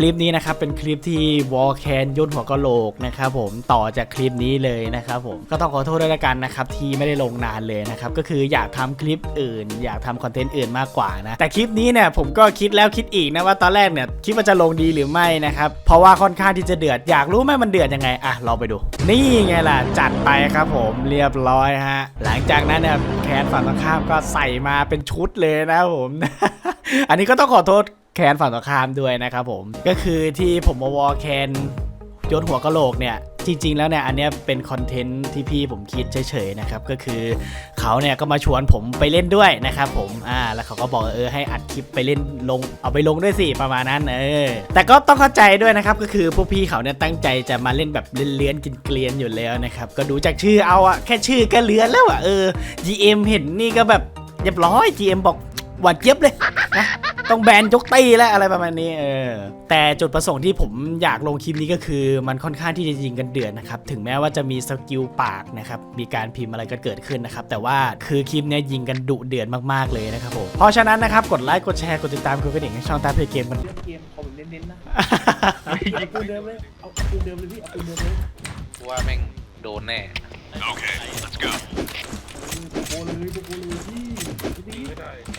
คลิปนี้นะครับเป็นคลิปที่วอลแคนย่นหัวกะโหลกนะครับผมต่อจากคลิปนี้เลยนะครับผมก็ต้องขอโทษด้วยละกันนะครับที่ไม่ได้ลงนานเลยนะครับก็คืออยากทำคลิปอื่น อยากทำคอนเทนต์อื่นมากกว่านะแต่คลิปนี้เนี่ยผมก็คิดแล้วคิดอีกนะว่าตอนแรกเนี่ยคิดว่าจะลงดีหรือไม่นะครับเพราะว่าค่อนข้างที่จะเดือดอยากรู้ไหมมันเดือดยังไงอะเราไปดู นี่ไงล่ะจัดไปครับผมเรียบร้อยฮะหลังจากนั้นเนี่ยแคนฝั่งตรงข้ามก็ใส่มาเป็นชุดเลยนะครับผม อันนี้ก็ต้องขอโทษ แคนฝั่งตรงข้ามด้วยนะครับผม ก็คือที่ผมมาวอลแคนยนหัวกะโหลกเนี่ยจริง ๆ แล้วเนี่ยอันเนี้ยเป็นคอนเทนต์ที่พี่ผมคิดเฉยๆนะครับก็คือเขาเนี่ยก็มาชวนผมไปเล่นด้วยนะครับผมอ่าแล้วเขาก็บอกเออให้อัดคลิปไปเล่นลงเอาไปลงด้วยสิประมาณนั้นเออแต่ก็ต้องเข้าใจด้วยนะครับก็คือพวกพี่เขาเนี่ยตั้งใจจะมาเล่นแบบเลื้อนๆกินเกลียนๆอยู่แล้วนะครับก็ดูจากชื่อเอาอะแค่ชื่อก็เลื้อนแล้วอะเออ GM เห็นนี่ก็แบบเรียบร้อย GM บอกหวานเจี๊ยบเลยนะ ต้องแบนยกตีแล้วอะไรประมาณนี้เออแต่จุดประสงค์ที่ผมอยากลงคลิปนี้ก็คือ มันค่อนข้างที่จะยิงกันเดือดนะครับถึงแม้ว่าจะมีสกิลปากนะครับมีการพิมพ์อะไรกันเกิดขึ้นนะครับแต่ว่าคือคลิปเนี้ยยิงกันดุเดือดมากๆเลยนะครับผมเพราะฉะนั้นนะครับกดไลค์กดแชร์กดติดตามกดกระดิ่งให้ช่องตามเพจเกมกันเล่นเกมขอแบบเน้นๆนะเอาปืนเดิมเลยเอาปืนเดิมเลยพี่เอาปืนเดิมเลยกูว่าแม่งโดนแน่ Okay, let's go. โบเลยโบเลยพี่พี่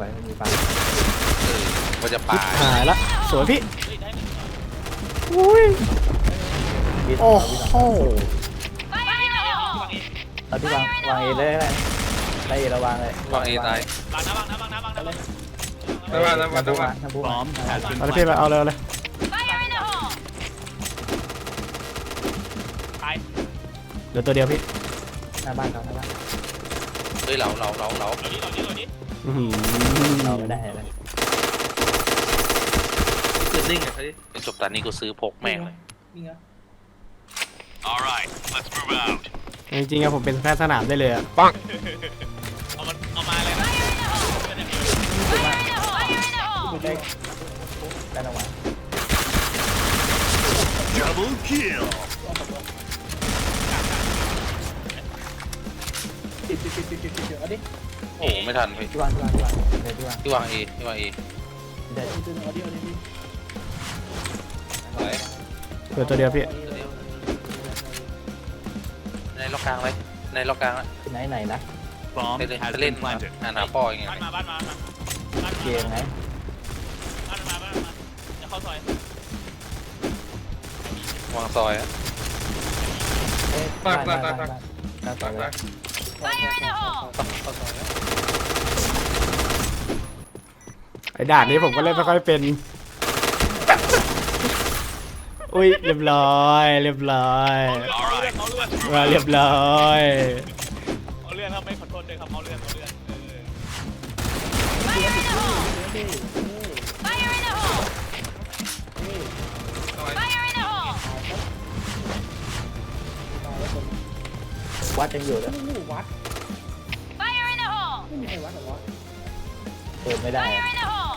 ม่ลืมไปไม่มีฟังเออว่าจะปาหายละสวยพี่อุ้ยพี่โอ้พี่โห Fire in the hole! เอาพี่วางวางเอเลยได้ได้เอระวังเลยวางเอตายระวังนะระวังนะบูมาเอาเลยพี่ไปเอาเลยเอาเลย Fire in the hole! เหลือตัวเดียวพี่หน้าบ้านเขาหน้าบ้านเฮ้ยเราเราเราเรา อื้อหือเราไม่ได้อะไรคือนิ่งอะไอ้จบตอนนี้กูซื้อพกแม่งเลยนี่ไง All right, let's move out. จริงๆอะผมเป็นแพทย์สนามได้เลยอะ Fire in the hole! Fire in the hole! ปืนได้ได้ระวัง Double kill. ติดติดติดติดติดเอาดิโอ้โหไม่ทันพี่พี่วางพี่วางพี่วางเดี๋ยวพี่วางที่วางเอที่วางเอเดี๋ยวปืนเอาดิเอาดิไหนเหลือตัวเดียวพี่ในล็อกกลางเลยในล็อกกลางละที่ไหนไหนนะ Bomb ไปเล่น has ไปเล่น been planted. อ่านาป้อยังไงเกมไหนวางซอยอะเอ๊ะบ้านบ้านบ้านบ้านบ้านบ้านบ้าน Fire in the hole! เข้าซอยแล้วไอ้ด่านนี้ผมก็เล่นไม่ค่อยเป็น อุ้ยเรียบร้อย เรียบร้อย All right, let's move มา out. เรียบร้อย วัดยังอยู่เลยโอ้โหวัด Fire in the hole! ไม่มีใครวัดหรอวะเปิดไม่ได้ Fire in the hole!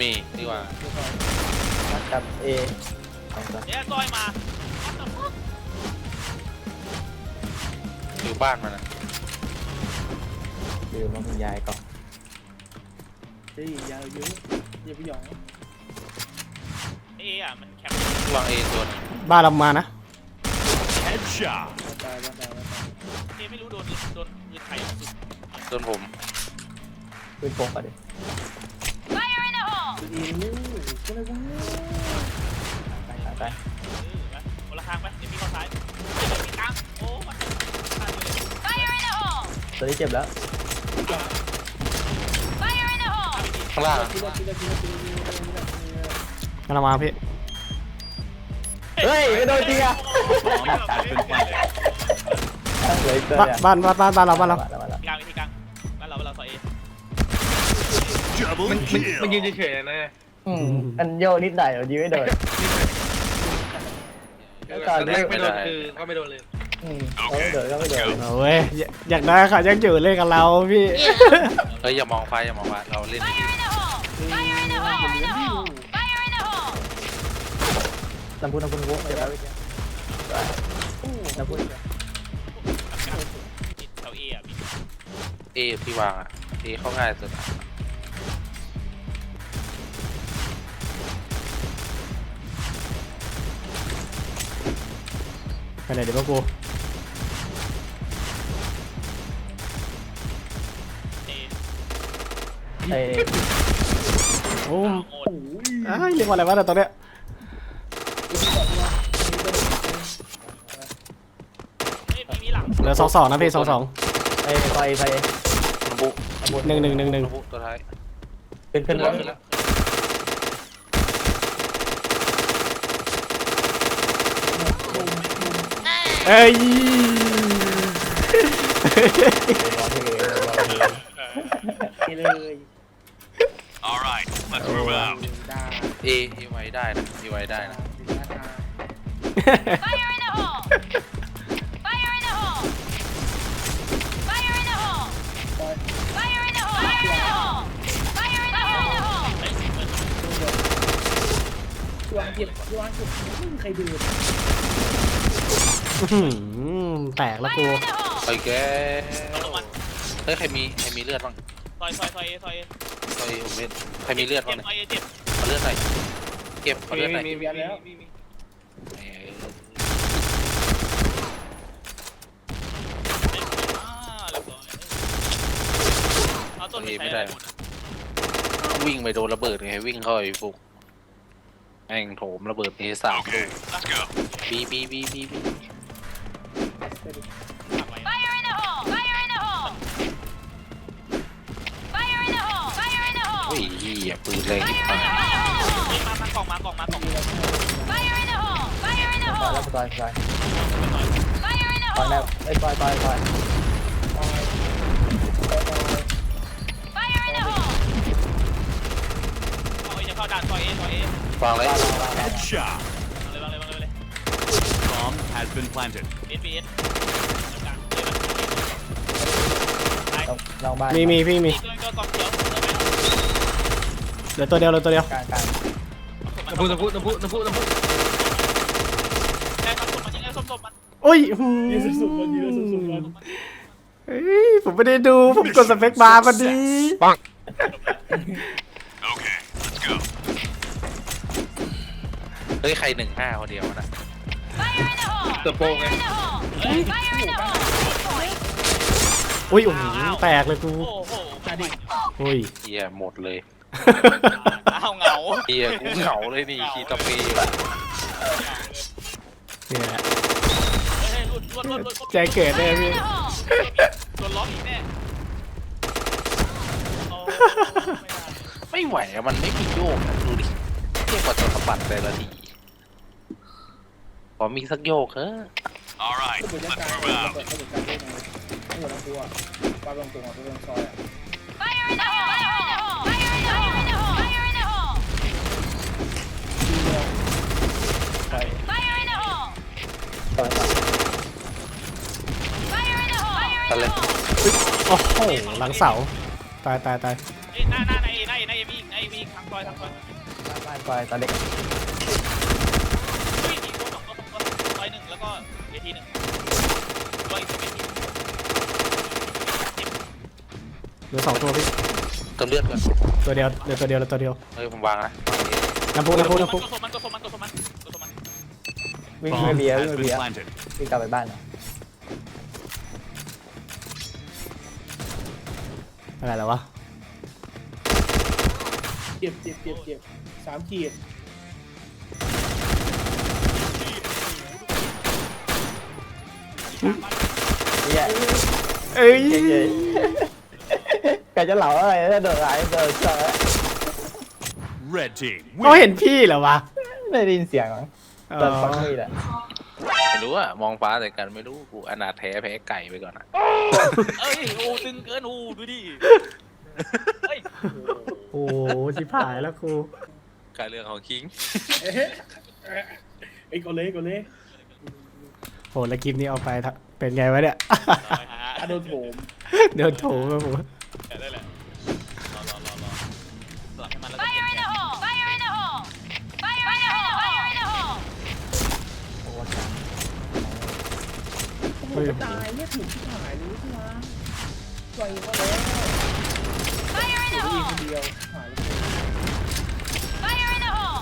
มีที่วางวัดกับเอสองตัวอยู่บ้านมันอะดูมันยายก่อนเฮ้ยยาวเยอะอย่าไปหยองวางเอตัวหนึงบ้านเรามานะ Headshot. ตายตายตายตายโดนผมปืนโปงก่อนดิ Fire in the hole! ปืนเองลูกก็เลยวะไปไปไป Fire in the hole! ตัวนี้เจ็บแล้ว ข้างล่างอะทีละทีละทีละทีละทีละทีละมาเรามาพี่เฮ้ยไม่โดนจริงอะ Bomb has been planted. เหลืออีกตัวบ้านเดียวบ้านบ้านบ้านบ้านเราบ้านเรามาแล้วมาแล้ว Double kill. มันยืนเฉยๆนะ อืมอันโยกนิดหน่อยดีไม่โดนแล้วก่อนแรกไม่โดนคือก็ไม่โดนเลยอืมเขาไม่โดนก็ไม่โดนเอาเว้ยอยากอยากได้ค่ะยังอยู่เล่นกับเราพี่ เฮ้ยอย่ามองไฟอย่ามองไฟเราเล่นดี Fire ลำพูนลำพูนโว้เดี๋ยวไปลำพูนเอาเออะพี่เอที่วางอะเอเข้าง่ายสุดอะไปไหนเดี๋ยวพวกกูเอเอ้ยโอ้โหดอ้ายเรียกว่าอะไรวะเนี่ยตอนเนี้ย เฮ้ยมีมีห ลังเหลือสองสองนะพี่สองสองเอ้ยไปไปลำบุหนึ่งหนึ่งหนึ่งหนึ่งลำบุตัวท้ายขึ้นขึ้นขึ้นแล้วขึ้นแล้วเอ้ยไปเลย All right, let's move out. ดาเอเอไว้ได้นะเอไว้ได้นะดา Fire in the hole! วางเก็บวางเก็บไม่มีใครดูอื้อหือแตกแล้วกู Fire in the hole! ไปแกเฮ้ยใครมีใครมีเลือดบ้างซอยซอยซอยเอซอยเอยผมเล่นใครมีเลือดเจ็บ้างบเนี่ยอยเอเจ็บขอเลือดหน่อยเก็บขอเลือดหน่อยมีมีมีมีมีเอออ่าเรียบร้อยเอาต้นเอไปไม่ใช้ได้หมดวิ่งไปโดนระเบิดไงวิ่งเข้าไปฟุก แม่งโถมระเบิดเอสาม Okay, let's go. บีบีบีบีบี Fire in the hole! Fire in the hole! Fire in the hole! Fire in the โอ้ย hole! เหี้ยปืนแรง Fire อีก in ฝั่ง the hole! เฮ้ยมามากล่องมากล่องมากล่อง Fire in the hole! Fire in the ต่อยแล้ว hole! ต่อยต่อย Fire in the ต่อยแล้ hole! วเอ้ยต่อยต่อยต่อย Fire in the hole! เอาเอจะเข้าด่านซอยเอซอยเอฟังเลย Headshot. เลยวางเลยวางเลย Bomb has been planted. เอสบีเอสกลางเลยลองลองบ้านมีมีพี่มีมีตัวตัวกองเขียวเหลือตัวเดียวเหลือตัวเดียวกลางกลางน้ำพุน้ำพุน้ำพุน้ำพุน้ำพุแค่มันมันยังไงส้มๆมันโอ้ยหืมยืนสุดๆมันยืนสุดๆมันเฮ้ยผมไม่ได้ดูผมกดสเปคบาร์พอดี เฮ้ยใครหนึ่งห้าคนเดียวนะ Fire in the hole! เติบโตไง Fire in the hole! Fire in the hole! Point! อุ้ยโอ้โหแตกเลยกูโอ้โหมาดิอุ้ย เฮียหมดเลยเอาเหงาเฮียกูเหงาเลยนี่คีตาปีอยู่เนี่ยเฮ้ยหลุดหลุดหลุดหลุดใจเกิดเลย Fire พี่ in the hole! โดนล็อกอีกแน่โอ้ไม่ได้ไม่ไหวอะมันไม่มีโยกอะดูดิเทียบกับจะสะบัดแต่ละที ขอมีสักโยกเฮ้ All right, ก็เหมือน let's จะกลาง move ระ out. เบิดระเบิดกลางได้ไงหัวลำตัวปลาลงตัวตัวลงซอยอะ Fire in the hole! Fire in the hole! Fire in the hole! Fire in the hole! ต่อยต่อย Fire in the hole! Fire in ทะเล the hole! โอ้โหหลังเสา ตายตายตายเอ้ยหน้าหน้าในในในเอมีในเอมีทางซอยทางซอยบ้านต่อยต่อยเด็ก เหลือสองตัวพี่เติมเลือดก่อนตัวเดียวเหลือตัวเดียวเหลือตัวเดียวเฮ้ยผมวางนะน้ำพุน้ำพุน้ำพุตัวมันตัวมันตัวมันตัวมันวิ่งไป Bomb เบียร์วิ่ has งไป been เบียร์ planted. วิ่งกลับไปบ้านเหรออะไรแล้ววะเจ็บเจ็บเจ็บเจ็บสามขีดเบียร์เอ้ยเย้ๆ กะจะเหล่าอะไรถ้าโดนร้ายโดนช็อต Red team. เขาเห็นพี่เหรอวะไม่ได้ยินเสียงเหรออ๋อตอนฟังมีแหละไม่รู้อะมองฟ้าแต่กันไม่รู้กูอนาถแท้แพ้ไก่ไปก่อนอะเอ้ยโอ้ตึงเกินโอ้ดูดิเฮ้ยโอ้โหชิบหายแล้วกูการเรื่องของคิงเอ๊ะไอ้ยกดเลยกดเลยโหแล้วคลิปนี้เอาไปทะเป็นไงวะเนี่ย อะโดนโถมเดินโถมาผม แได้แหละ รอรอรอรอสลับให้มันแล้วก็ Fire เปลี่ยน in แกะ the hole! Fire in the hole! Fire in the hole! Fire in the hole! โอ้จังโอ้โหตายเนี่ยถูกที่หายรู้ที่วะไวว่าแล้ว Fire in ถู the กอีกคน hole! เดียวหายเลย Fire in the hole!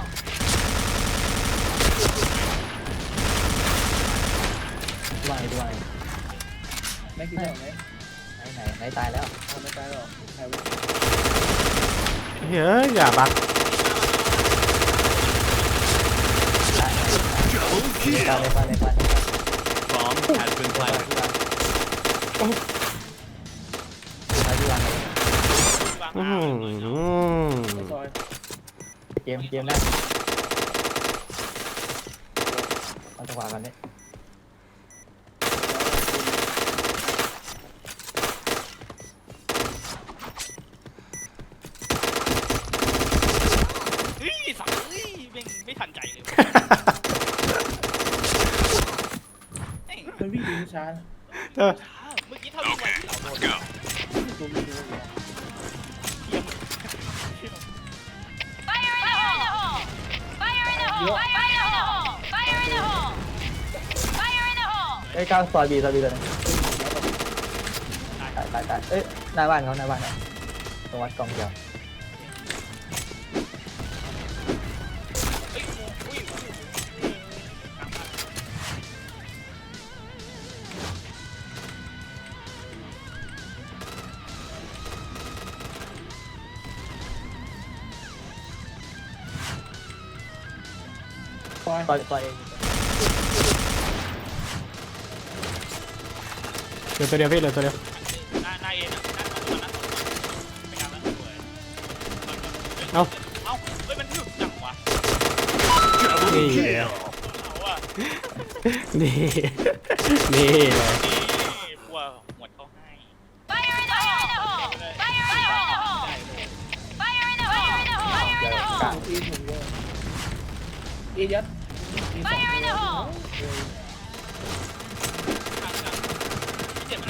ไวไวแม็กกี้เท่าไหร่ไหนไหนไหนตายแล้ว เฮ้ยอย่าบักาเกว่เกมเกมแรก มันวิ่งดีช้าเออเมื่อกี้ถ้าวิ่งไวที่เราโดน Let's go. ตัววิ่งดีเลยเยี่ยม Fire in the hole! Fire in the hole! Fire in the hole! Fire in the hole! Fire in the hole! เอ้ยก้าวซอยบีซอยบีตัวนึงตายตายตายเอ้ยหน้าบ้านเขาหน้าบ้านเขาตรงวัดกองเดียว ปล่อยซอยซอยเองเหลือตัวเดียวพี่เหลือตัวเดียวหน้าหน้าเอ็นนะหน้าตัวนั้นไม่กล้าแล้วสวยเอาเอ้าเฮ้ยมันหยุดจังวะ Double Hey. kill. เอาอะนี่นี่เลยนี่พวกหมดเขาให้ Fire in the hole! Fire in the hole! Fire in the hole! Fire in the hole! Fire in the กะ hole! ตัวอีหนึ่งเลยอียัด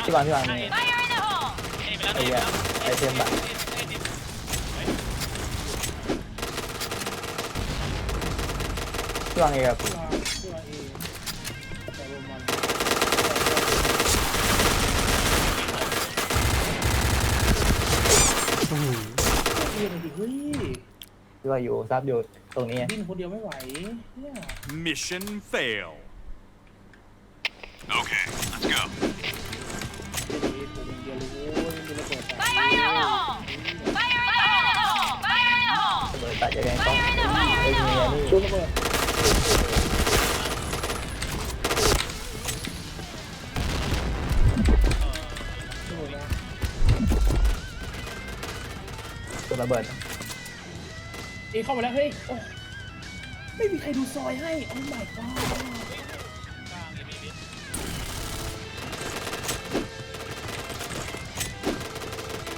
ที่บ้านที่บอล Fire in the hole! ไอ้เหี้ยไอ้เทมบัตร พี่บอลเองครับเรียนดิเฮ้ยพี่บอลอยู่ซับอยู่ตรงนี้ ดิ้นคนเดียวไม่ไหวเนี่ย Mission fail. Okay, let's go. เบิตาจะเระเบิดอีเข้ามาแล้วเฮ้ยไม่มีใครดูซอยให้โอ้ my god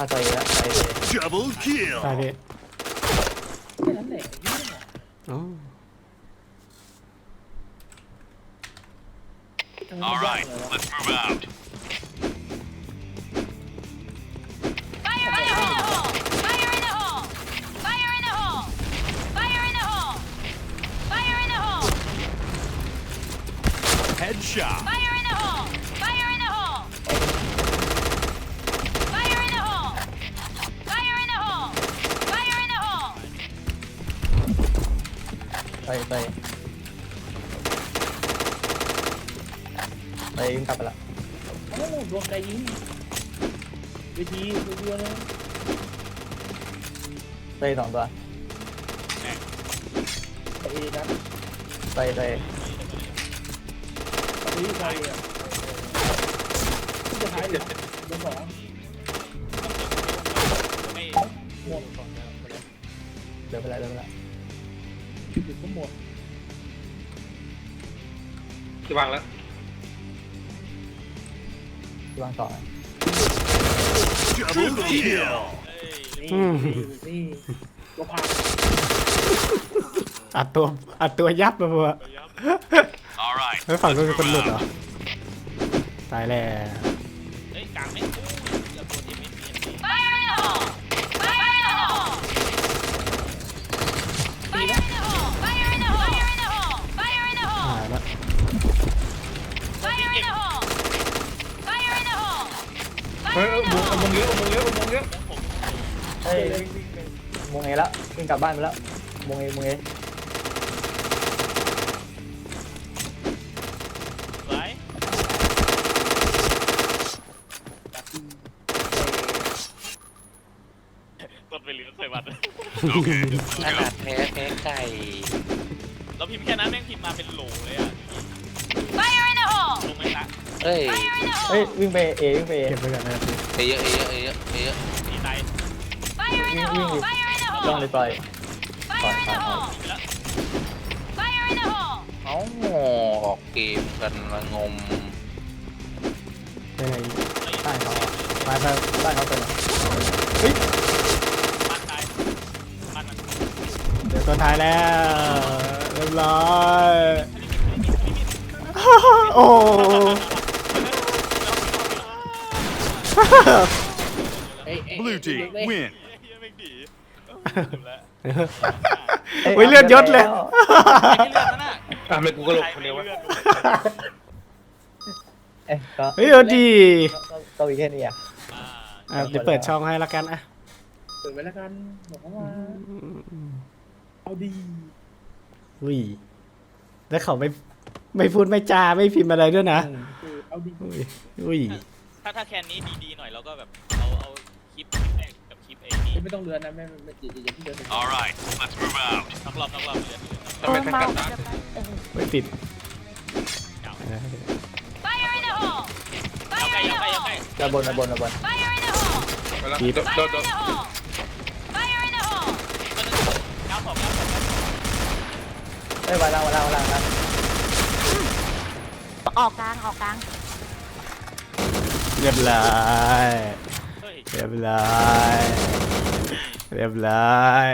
น่าจะเยอะใช่เลย Double ใช่ kill. พี่ ไปสองตัวเอนะไปไปตอนนี้ใครอะจะท้ายเหลือเบอร์สองไม่หมดก่อนนะหมดแล้วเดินไปแล้วเดินไปแล้วจุดก็หมดจะวางแล้ววางต่อ Double kill. เอ้ยนี่นี่ตัวผ่านอัดตัวอัดตัวยับเลยพวก All right. ไม่ฝั่งนู้นเป็นคนหลุดเหรอ ตายแล้วเฮ้ยกลางไม่อู้เกือบโดนทีมไม่เปลี่ยนที Fire in the hole! Fire in the hole! Fire in the hole! Fire in the hole! Fire in the หา hole! ยแล้ว Fire in the hole! Fire in the hole! เฮ้ย Fire in ม the ง hole! มงเยอะมงเยอะมงเยอะเฮ้ยมงเอแล้ววิ่งกลับบ้านไปแล้วมงเอมงเอไว้กดไปเลี้ยงใส่บัตร Okay. ขนาดแพ้แพ้ไก่เราพิมพ์แค่นั้นแม่งพิมพ์มาเป็นโหลเลยอะ Fire in the hole! ลงไหมละเอ้ย Fire in the เฮ้ย hole! วิ่งไปเอวิ่งไปเอ เก็บไว้ก่อนนะพี่เอเยอะเอเยอะเอเยอะเอเยอะ ดีใจ Fire in the hole! Fire in the ลอง hole! เลยปล่อย Fire in the hole! ไปแล้ว Fire in the hole! เอ้าออกเกมกันละงมไปไหนใต้เขาไปไปใต้เขาเป็นบ้านตายบ้านมันเดี๋ยวตัวท้ายแล้วเรียบร้อยโอ้เอ้ยเอ้ย Blue team win. เฮียแม่งดีดูแลเฮ้ยเลือดยศเลยไม่เลือดนะน่ะอะทำไมกูก็ลงคนเดียววะ เอ้ยก็เฮ้ยเอาดีก็ก็มีแค่นี้อะอ่าอะเดี๋ยวเปิดช่องให้ละกันอะเปิดไว้แล้วกันบอกเขาว่าเอาดีอุ้ยแล้วเขาไม่ไม่พูดไม่จาไม่พิมพ์อะไรด้วยนะคือเอาดีอุ้ยอุ้ยถ้าถ้าแคนนี้ดีๆหน่อยเราก็แบบเอาเอาคลิป ไม่ต้องเรือนนะไม่ไม่ไม่อย่าอย่าที่เดิน All right. Let's move out. นักรอบนักรอบเดือนทำไมทั้งกันนะไม่ติด Fire in the hole! เอา Fire ใกล้ in เอา the ใกล้เอา hole! ใกล้ด้านบนด้านบนด้านบน Fire in the hole! ไปแล้วคิดโดนโดน Fire โด in น the hole! Fire in the hole! เก้าสองเก้าสองเฮ้ยวันล่างวันล่างวันล่างนะออกกลางออกกลางเรียบร้อย เฮ้ยเรียบร้อยเรียบร้อย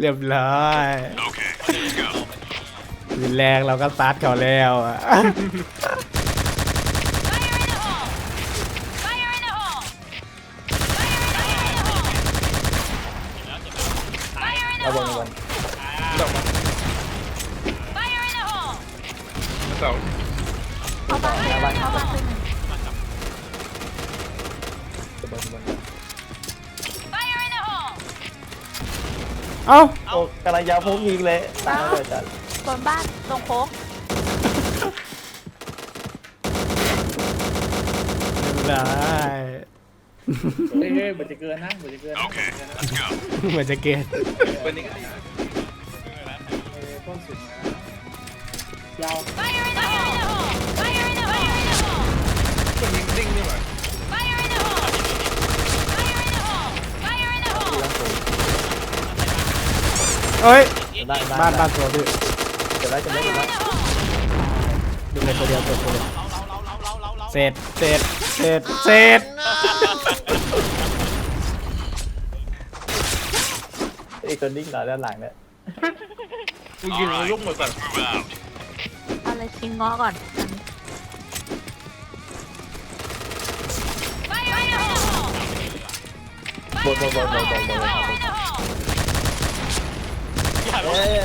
เรียบร้อย Okay. Let's go. วินแรงเราก็ซัดเขาแล้ว เอ้าโอ้กำลังยาวพุ่งยิงเลยตามเลยจัดบนบ้านตรงโค้งเรียบร้อยเฮ้ยเฮ้ยเหมือนจะเกินนะเหมือนจะเกินนะ Okay. Let's go. เหมือนจะเกณฑ์เป็นนี่ก็เออต้นสุดนะยาว Fire in the hole! Fire in the hole! Fire in the hole! คนยิงดิ้งนี่หว่า Fire in the hole! Fire in the hole! Fire in the hole! เอ้ยได้บ้านบ้านตัวพี่เดี๋ยวได้จะได้ Fire จะได้ in the hole! ดูเลยตัวเดียวตัวเดียวเราเราเราเราเราเราเราเสร็จเสร็จเสร็จเสร็จอีกตัวนิ่งหน่อยด้านหลังเนี่ยกูยิงลูกหมดก่อน Move out. เอาเลยชิงง้อก่อน Fire in the hole! บนบนบนบนบนบน Fire in the hole! อย่าลเฮ้งย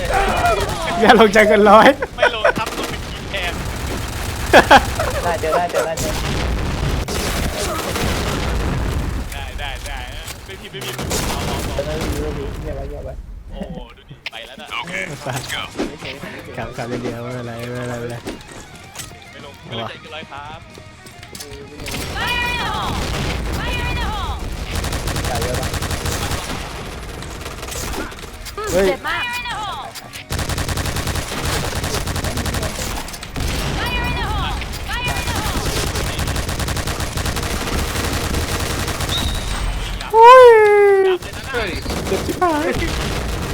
อย่าลงใจเกันร้อย ไม่ลงครับต้องเป็นทีมแทนได้เจอได้เจอได้เจอได้ได้ได้ไม่ผิดไม่ผิดเอาเอาเจเอาอได้ดีดีเงียบไว้เงียบไว้โอ้โหดูดิไปแล้วนะ Okay. Let's go. กลับกลับเดียวๆไม่เป็นไรไม่เป็นไรไม่เป็นไรไม่ลงไม่ลงใจเกันร้อยครับ Fire in the hole! เฮ้ย เจ็บมาก เฮ้ย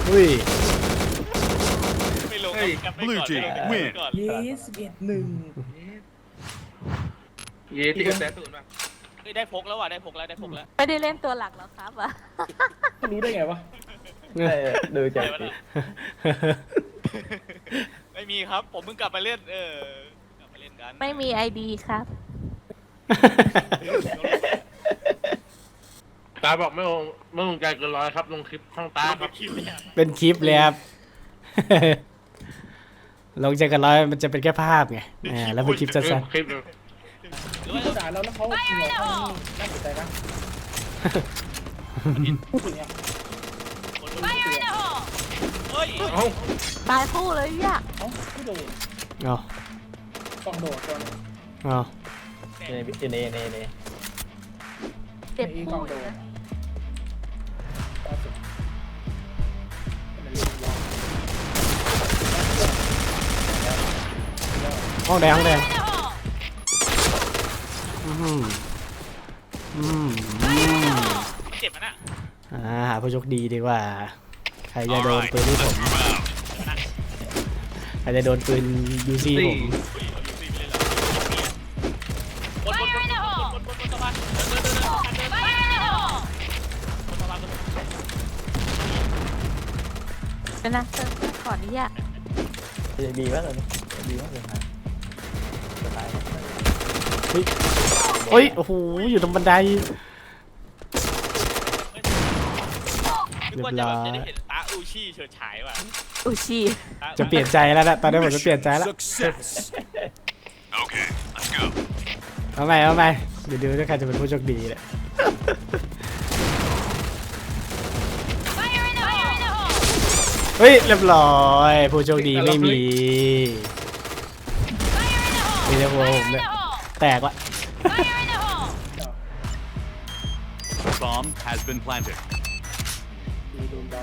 เบยไลูจีมิ้นยีสิบเอ็ดหนึ่งเยสที่กระแสตูนป่ะเฮ้ได้พกแล้วว่ะได้พกแล้วได้พกแล้วไม่ได้เล่นตัวหลักแล้วครับว่ะรู้ได้ไงวะ เออดูจากได้ปะล่ะไม่มีครับ ผมเพิ่งกลับมาเล่น เออกลับมาเล่นกันไม่มีไอดีครับ ตาบอกไม่ลงไม่ลงใจเกินร้อยครับ ลงคลิปช่องตาครับเป็นคลิปเลยครับ ลงใจกันร้อยมันจะเป็นแค่ภาพไงอ่าแล้วเป็นคลิปสั้นคลิปเลยหรือว่าด่าเราแล้วเขาเหนียวเขาน่าสนใจนะพูดถึงเนี่ย Fire in the hole! เฮ้ยเอ้าตายคู่เลยอะเอ้าไม่โดนเอากล่องโดดตัวนึงเอาเนเนเนเนเจ็บอีกล่คู่งโดเลยดนะล่าสุดเป็นเรื่องวางห้องแดงห้องแดง In the hole! อืมอืมเจ็บมันอะ อ่าหาผู้โชคดีดีกว่า ใครจะ All โดน right, ปืนที่ผ let's ม move out. ใครจะโดนปืนยูซีผมบนบนบนบนบนบนบนสะพานเดินเดินเดินเดินเดิน Fire in the hole! บนสะพานบนสะพานเป็นนะเซิร์ฟเวอร์ก่อนนี่อะดีมากเลยดีมากเลยครับสบายเฮ้ยโอ้โห อยู่ตรงบันได นึกว่าจะแบบจะได้เห็นตาอูชี่เฉิดฉายว่ะอุชีตาจะเปลี่ยนใจแล้วนะตอนนี้ผมจะเปลี่ยนใจแล้ว Success. Okay, let's go. เอาใหม่เอาใหม่เดี๋ยวดูว่าใครจะเป็นผู้โชคดีเนี่ย Fire in the hole! เฮ้ยเรียบร้อยผู้โชคดีไม่มี Fire in the hole! มีแต่หัวผม Fire in เนี่ย the hole! แตกละ Fire in the hole! Bomb has been planted. ดีโดนเบา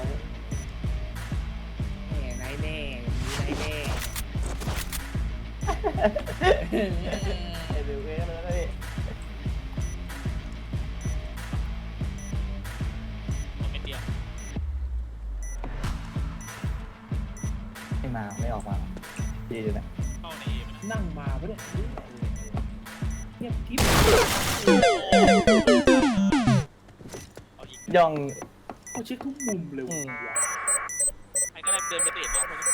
แน่ไหนแน่มีไหนแน่ดูเองเลย ผมเป็นเดียวไม่มาไม่ออกมาดีเลยนะเข้าในเอมันนะนั่งมาปะเนี่ยเงียบกิ๊บย่อง เขาเช็คทุกมุมเลยว่ะใครก็ได้เดินไปเตะน้องคนนี้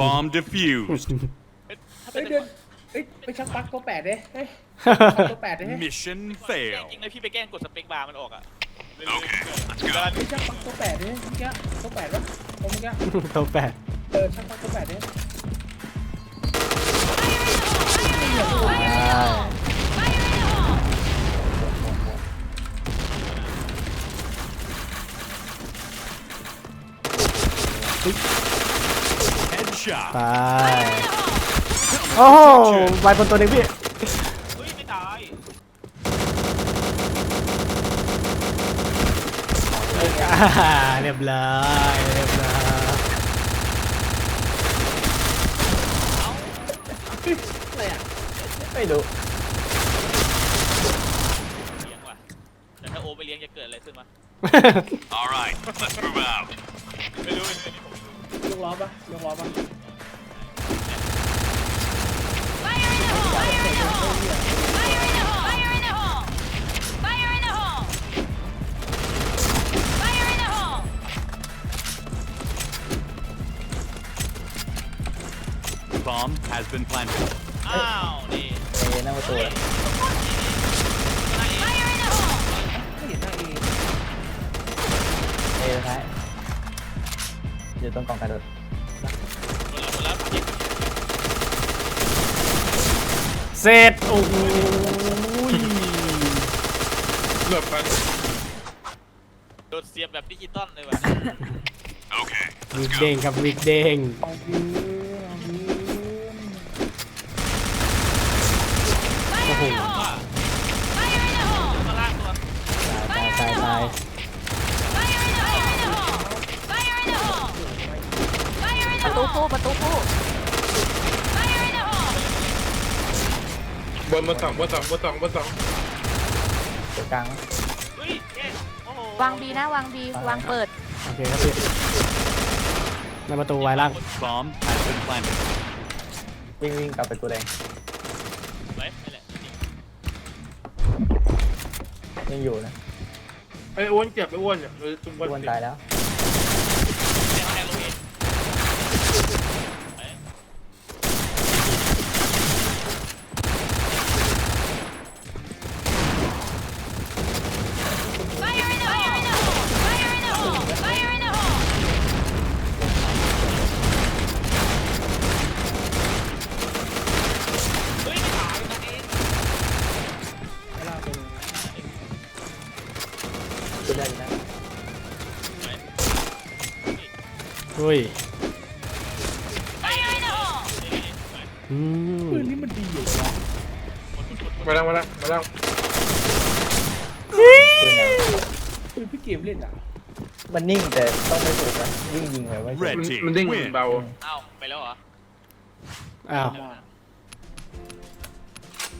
Bomb defused. ถ้าเป็เฮ้นยเดินเฮ้ยไปชักปลั๊กตัวแปดเด้เฮ้ยชักตัวแปดเด้ Mission แกล้ง fail. จริงนะพี่ไปแกล้งกดสเปคบาร์มันออกอะ Okay, let's เวลา go. ไปชักปลั๊กตัวแปดเด้เมื่อกี้ตัวแปดวะตัวเมื่อกี้ตัวแปดเออชักปลั๊กตัวแปดเด้อ่า Headshot. ไปโอ้โหไปบนตัวหนึ่งพี่เฮ้ยไม่ตายอ่าเรียบร้อยเรียบร้อยไม่รู้เลี้ยงว่ะแต่ถ้าโอไปเลี้ยงจะเกิดอะไรขึ้นวะ All right, let's move out. ไม่รู้ไม่รู้นี่ผม ยกล้อปะยกล้อปะ Fire in the hole! Fire in the hole! Fire in the hole! Fire in the hole! Fire in the hole! Fire in the hole! Bomb has been planted. อ้าวนี่ เอหน้าประตู อยู่ตรงกล่องกระโดดหมดแล้วหมดแล้วยิงเสร็จโอ้โหเกือบไปโดนเสียบแบบดิจิตอลเลยว่ะ Okay, วิ let's กเด้ง go. ครับวิกเด้งเอายืนเอายืน Fire in the hole! Fire in the hole! ข้างล่างตัว ตายตายตาย Fire in the hole! Fire in the hole! Fire in ป the ระตู hole! คู่ประตูคู่ Fire in the hole! บนบนสองบนสองบนสองบนสองตัวกลางเฮ้ยเอ๊ะโอ้โหวางบีนะวางบีวางเปิดโอเคครับพี่ในประตูไว้ล่าง Bomb has been planted. วิ่งวิ่งกลับไปกูแดงไว้นี่แหละยังอยู่นะไอ้อ้วนเจ็บไอ้อ้วนเนี่ยเออตุ้มอ้วนตายแล้ว ปืนพี่เกมเล่นอะมันนิ่งแต่ต้องไม่ถูกนะวิ่งยิงเลยว่า Red มัน team มันดิ้ง win. เบา เอ้าไปแล้วเหรออ้าว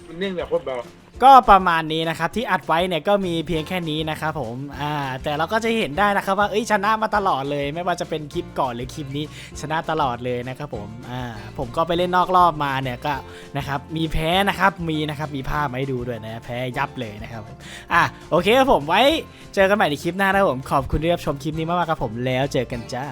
มันดิ้งแบบโคตรเบา ก็ประมาณนี้นะครับที่อัดไว้เนี่ยก็มีเพียงแค่นี้นะครับผมอ่าแต่เราก็จะเห็นได้นะครับว่าเอ้ยชนะมาตลอดเลย ไม่ว่าจะเป็นคลิปก่อนหรือคลิปนี้ชนะตลอดเลยนะครับผมอ่าผมก็ไปเล่นนอกรอบมาเนี่ยก็นะครับมีแพ้นะครับมีนะครับมีภาพมาให้ดูด้วยนะแพ้ยับเลยนะครับอะโอเคครับผมไว้เจอกันใหม่ในคลิปหน้านะครับผมขอบคุณที่รับชมคลิปนี้มากๆครับผมแล้วเจอกันจ้า